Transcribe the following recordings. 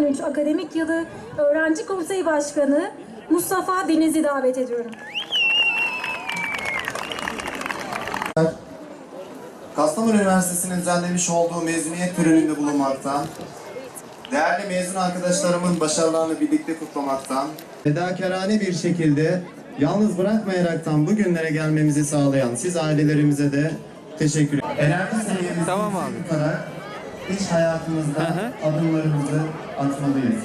2013 akademik yılı Öğrenci Konseyi Başkanı Mustafa Deniz'i davet ediyorum. Kastamonu Üniversitesi'nin düzenlemiş olduğu mezuniyet töreninde bulunmaktan, değerli mezun arkadaşlarımın başarılarını birlikte kutlamaktan, fedakarane bir şekilde yalnız bırakmayaraktan bugünlere gelmemizi sağlayan siz ailelerimize de teşekkür ederim. Enerji seviyemizi Tamam abi. tutarak iş hayatımızda Hı adımlarımızı atmalıyız.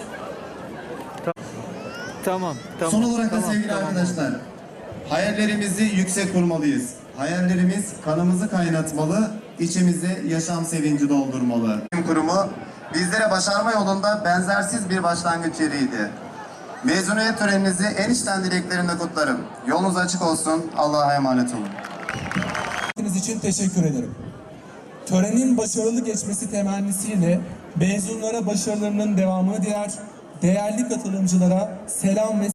Tamam, tamam. Son olarak da tamam, sevgili tamam. arkadaşlar, hayallerimizi yüksek kurmalıyız. Hayallerimiz kanımızı kaynatmalı, içimizi yaşam sevinci doldurmalı. Kurumu bizlere başarma yolunda benzersiz bir başlangıç yeriydi. Mezuniyet töreninizi en içten dileklerimle kutlarım. Yolunuz açık olsun. Allah'a emanet olun. İçin teşekkür ederim. Törenin başarılı geçmesi temennisiyle mezunlara başarılarının devamını diler, değerli katılımcılara selam ve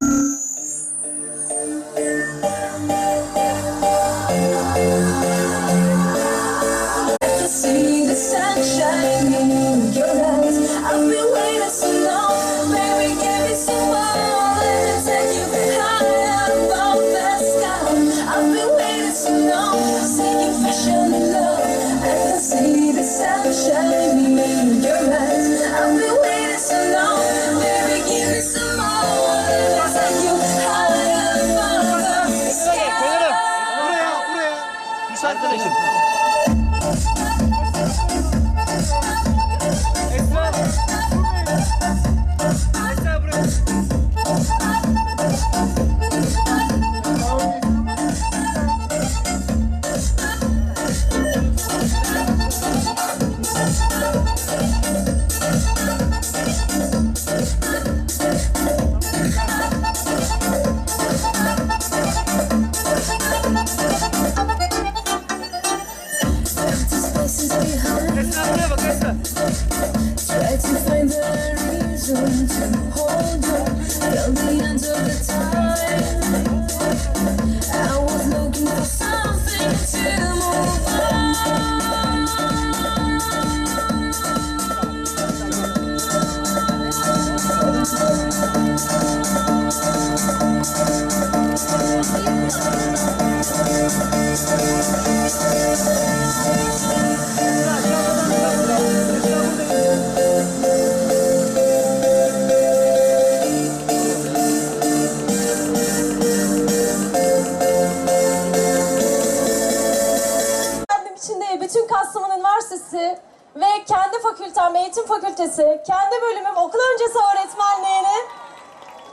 fakültem, eğitim fakültesi, kendi bölümüm okul öncesi öğretmenliğini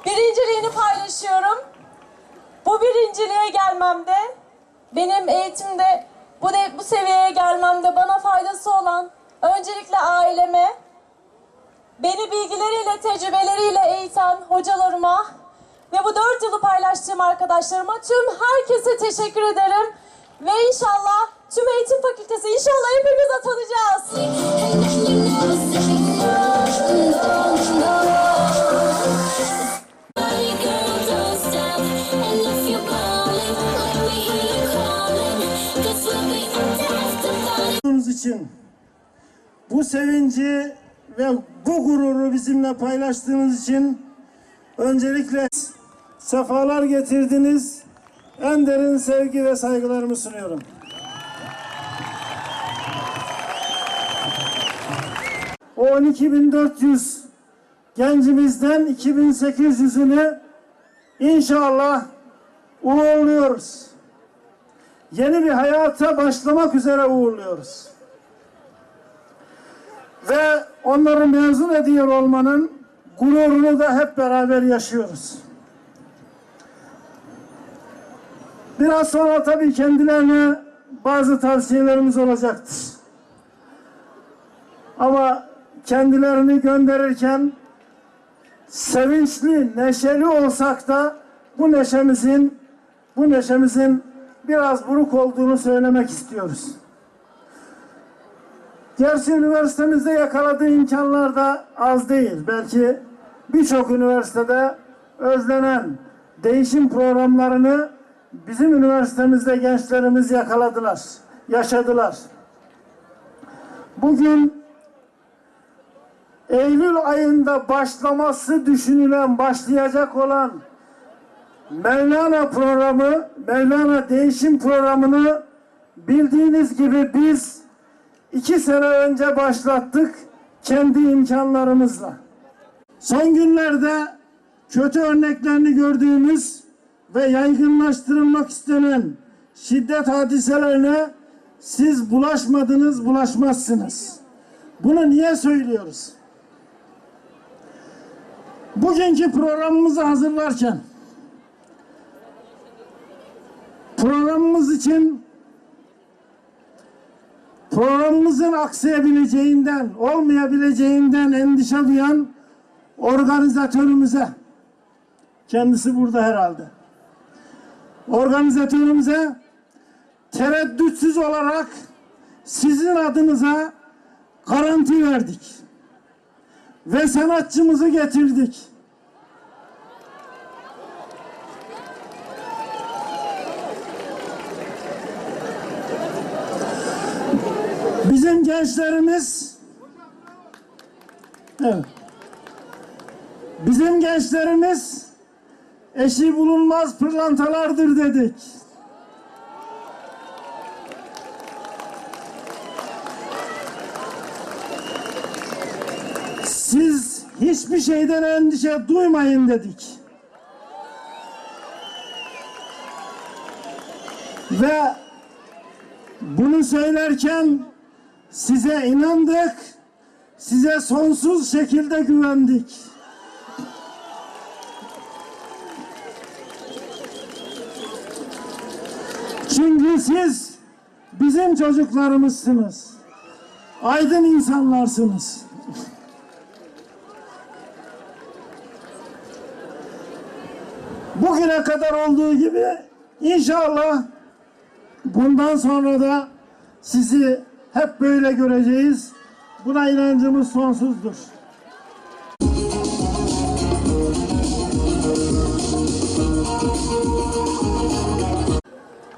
birinciliğini paylaşıyorum. Bu birinciliğe gelmemde, benim eğitimde bu, de, bu seviyeye gelmemde bana faydası olan öncelikle aileme, beni bilgileriyle, tecrübeleriyle eğiten hocalarıma ve bu dört yılı paylaştığım arkadaşlarıma tüm herkese teşekkür ederim. Ve inşallah tüm eğitim fakültesi inşallah hepimiz atanacağız. İçin bu sevinci ve bu gururu bizimle paylaştığınız için öncelikle sefalar getirdiniz. En derin sevgi ve saygılarımı sunuyorum. O 12.400 gencimizden 2800'ünü inşallah uğurluyoruz yeni bir hayata başlamak üzere uğurluyoruz. Ve onları mezun ediyor olmanın gururunu da hep beraber yaşıyoruz. Biraz sonra tabii kendilerine bazı tavsiyelerimiz olacaktır. Ama kendilerini gönderirken sevinçli, neşeli olsak da bu neşemizin bu neşemizin biraz buruk olduğunu söylemek istiyoruz. Gerçi üniversitemizde yakaladığı imkanlar da az değil. Belki birçok üniversitede özlenen değişim programlarını bizim üniversitemizde gençlerimiz yakaladılar, yaşadılar. Bugün Eylül ayında başlaması düşünülen, başlayacak olan Mevlana programı, Mevlana Değişim programını bildiğiniz gibi biz iki sene önce başlattık kendi imkanlarımızla. Son günlerde kötü örneklerini gördüğümüz ve yaygınlaştırılmak istenen şiddet hadiselerine siz bulaşmadınız, bulaşmazsınız. Bunu niye söylüyoruz? Bugünkü programımızı hazırlarken programımız için programımızın aksayabileceğinden, olmayabileceğinden endişe duyan organizatörümüze kendisi burada herhalde. Organizatörümüze tereddütsüz olarak sizin adınıza garanti verdik. Ve sanatçımızı getirdik. Bizim gençlerimiz Evet. Bizim gençlerimiz eşi bulunmaz pırlantalardır dedik. Siz hiçbir şeyden endişe duymayın dedik. Ve bunu söylerken size inandık, size sonsuz şekilde güvendik. Çünkü siz bizim çocuklarımızsınız. Aydın insanlarsınız. Bugüne kadar olduğu gibi inşallah bundan sonra da sizi hep böyle göreceğiz. Buna inancımız sonsuzdur.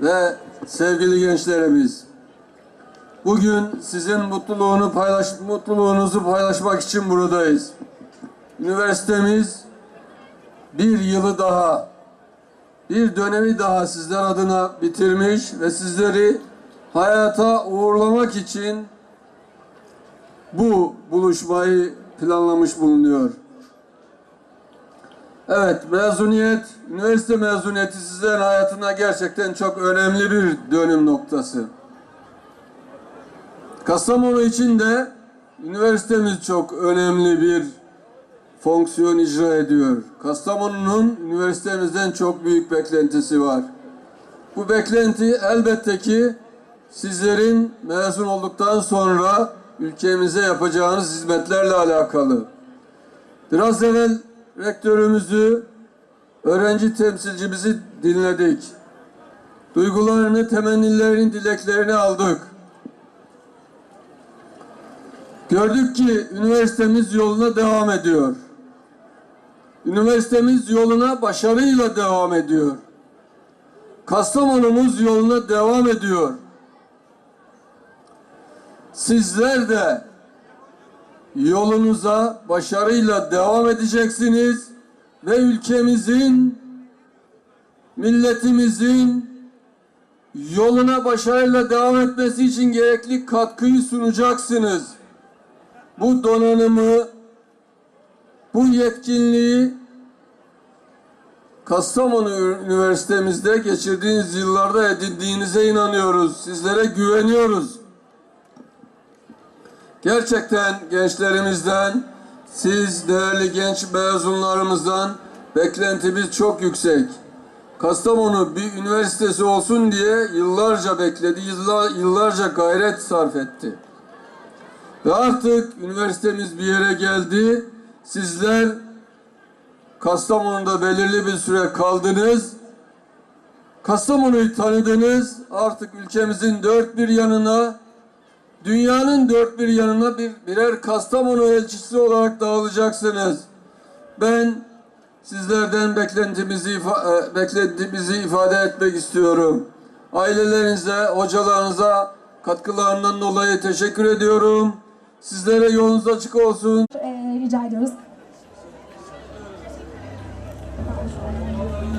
ve sevgili gençlerimiz. Bugün sizin mutluluğunu paylaş mutluluğunuzu paylaşmak için buradayız. Üniversitemiz bir yılı daha, bir dönemi daha sizler adına bitirmiş ve sizleri hayata uğurlamak için bu buluşmayı planlamış bulunuyor. Evet, mezuniyet, üniversite mezuniyeti sizlerin hayatına gerçekten çok önemli bir dönüm noktası. Kastamonu için de üniversitemiz çok önemli bir fonksiyon icra ediyor. Kastamonu'nun üniversitemizden çok büyük beklentisi var. Bu beklenti elbette ki sizlerin mezun olduktan sonra ülkemize yapacağınız hizmetlerle alakalı. Biraz evvel rektörümüzü, öğrenci temsilcimizi dinledik. Duygularını, temennilerini, dileklerini aldık. Gördük ki üniversitemiz yoluna devam ediyor. Üniversitemiz yoluna başarıyla devam ediyor. Kastamonumuz yoluna devam ediyor. Sizler de yolunuza başarıyla devam edeceksiniz ve ülkemizin, milletimizin yoluna başarıyla devam etmesi için gerekli katkıyı sunacaksınız. Bu donanımı, bu yetkinliği Kastamonu Üniversitemizde geçirdiğiniz yıllarda edindiğinize inanıyoruz. Sizlere güveniyoruz. Gerçekten gençlerimizden, siz değerli genç mezunlarımızdan beklentimiz çok yüksek. Kastamonu bir üniversitesi olsun diye yıllarca bekledi, yıllar, yıllarca gayret sarf etti. Ve artık üniversitemiz bir yere geldi. Sizler Kastamonu'da belirli bir süre kaldınız. Kastamonu'yu tanıdınız. Artık ülkemizin dört bir yanına dünyanın dört bir yanına bir birer Kastamonu elçisi olarak dağılacaksınız. Ben sizlerden beklentimizi ifa- e, beklentimizi ifade etmek istiyorum. Ailelerinize, hocalarınıza katkılarından dolayı teşekkür ediyorum. Sizlere yolunuz açık olsun. Ee, rica ediyoruz. Thank you.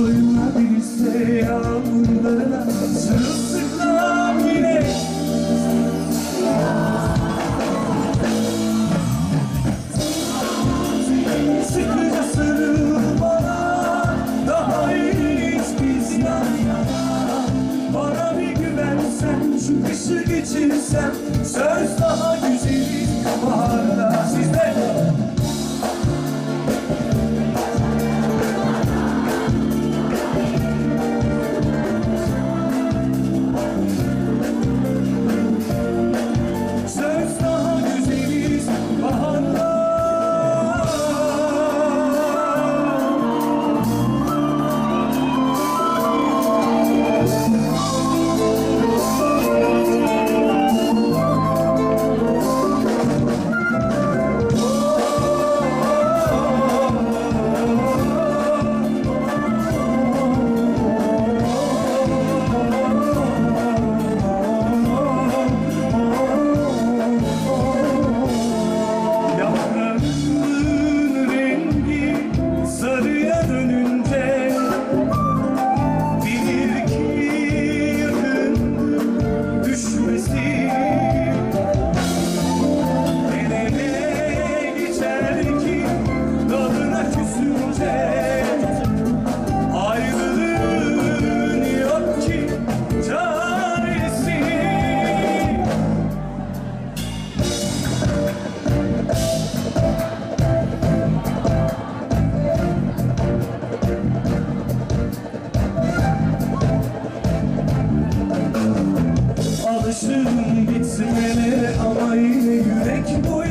Suyla bilse yağmurlarına sırılsın aşığım bitmeli ama yine yürek boyu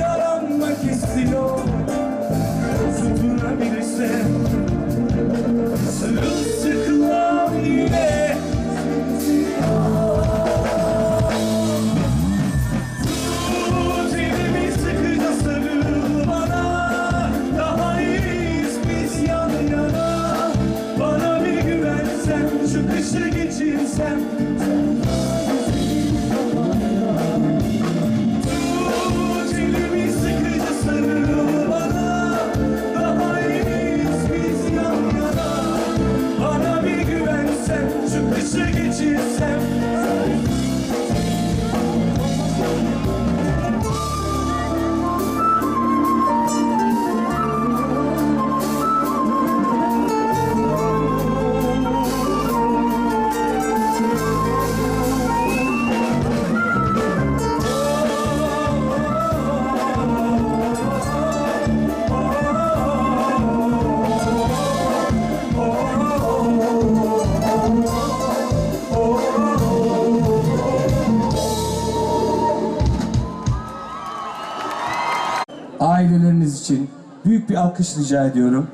alkış rica ediyorum.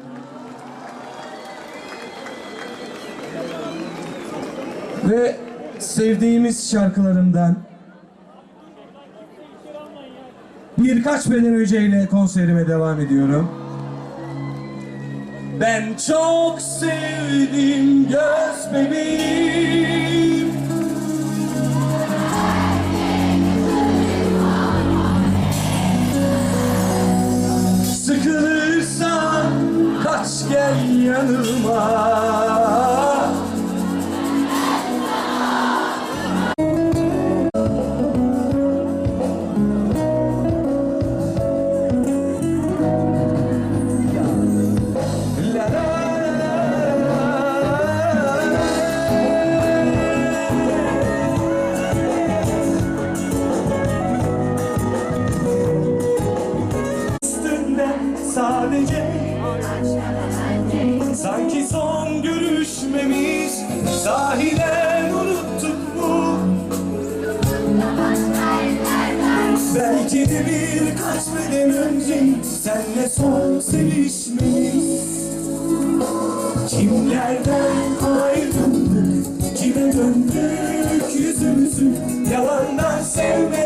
Ve sevdiğimiz şarkılarımdan birkaç beden önceyle konserime devam ediyorum. Ben çok sevdim göz bebeğim yanıma mercy.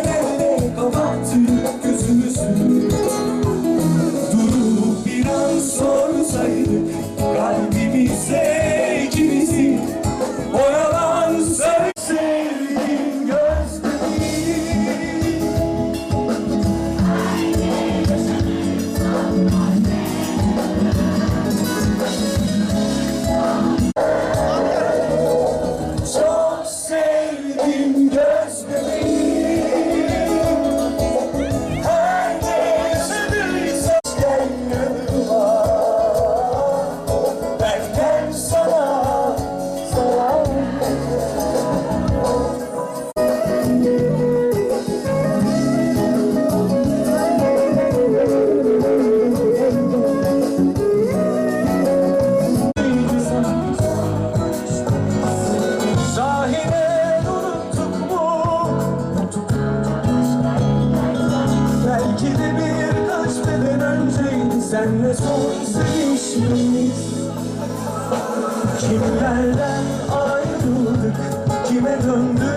그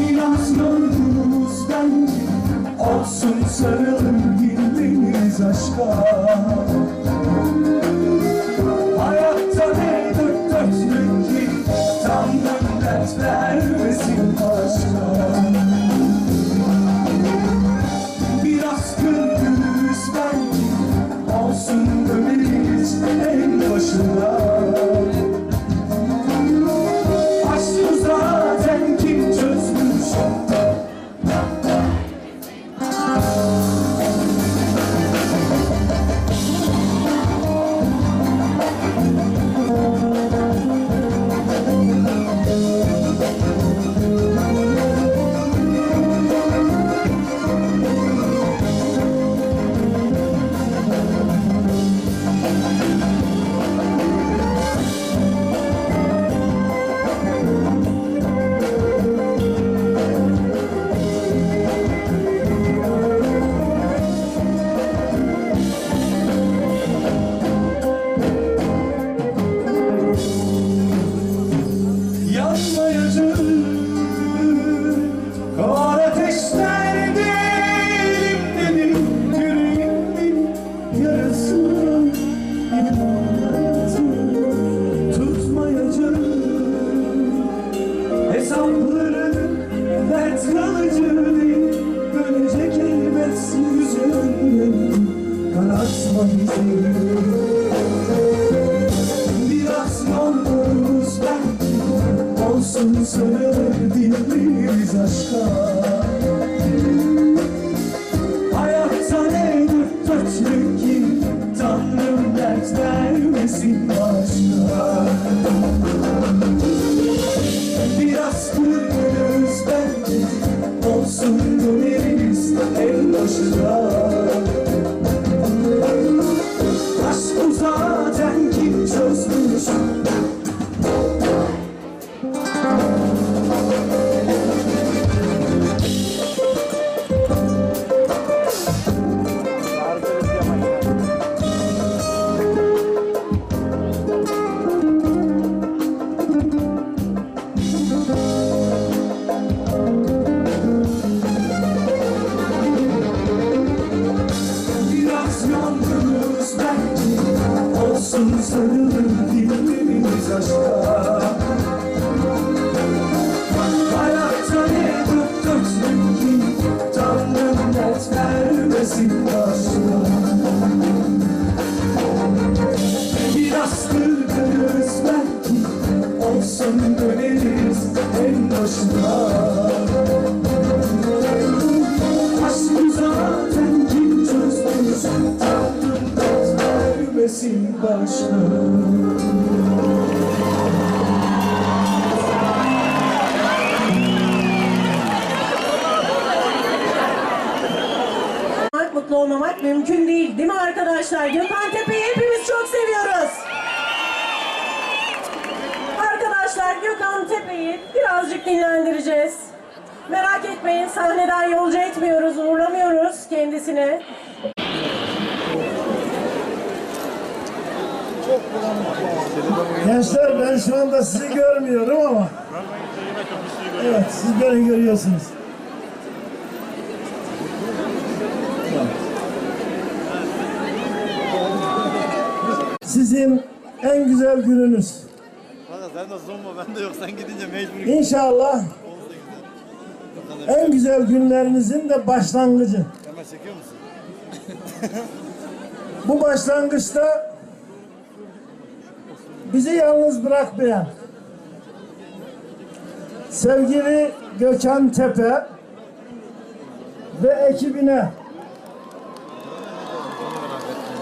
Biraz yorgunuz Olsun sarılın diliniz aşka. buscar. Olmamak mümkün değil. Değil mi arkadaşlar? Gökhan Tepe'yi hepimiz çok seviyoruz. Arkadaşlar Gökhan Tepe'yi birazcık dinlendireceğiz. Merak etmeyin sahneden yolcu etmiyoruz, uğurlamıyoruz kendisini. Gençler ben şu anda sizi görmüyorum ama. Evet siz beni görüyorsunuz. Sizin en güzel gününüz. Sen de zonma ben de yok sen gidince mecbur. İnşallah en güzel günlerinizin de başlangıcı. Hemen çekiyor musun? Bu başlangıçta bizi yalnız bırakmayan sevgili Gökhan Tepe ve ekibine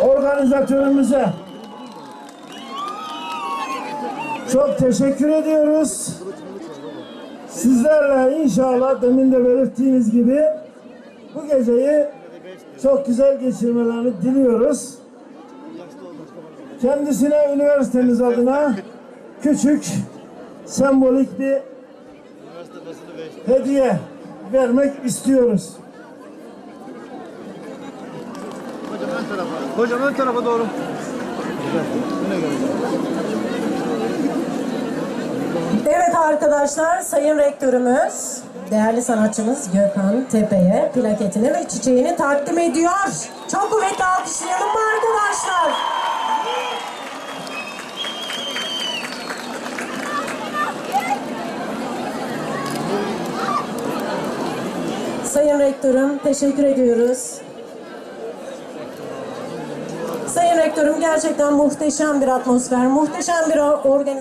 organizatörümüze çok teşekkür ediyoruz. Sizlerle inşallah demin de belirttiğiniz gibi bu geceyi çok güzel geçirmelerini diliyoruz. Kendisine üniversitemiz adına küçük sembolik bir hediye vermek istiyoruz. Hocam ön tarafa doğru. Evet arkadaşlar, Sayın Rektörümüz, değerli sanatçımız Gökhan Tepe'ye plaketini ve çiçeğini takdim ediyor. Çok kuvvetli alkışlayalım mı arkadaşlar? Sayın Rektörüm, teşekkür ediyoruz. Sayın Rektörüm gerçekten muhteşem bir atmosfer, muhteşem bir organizasyon.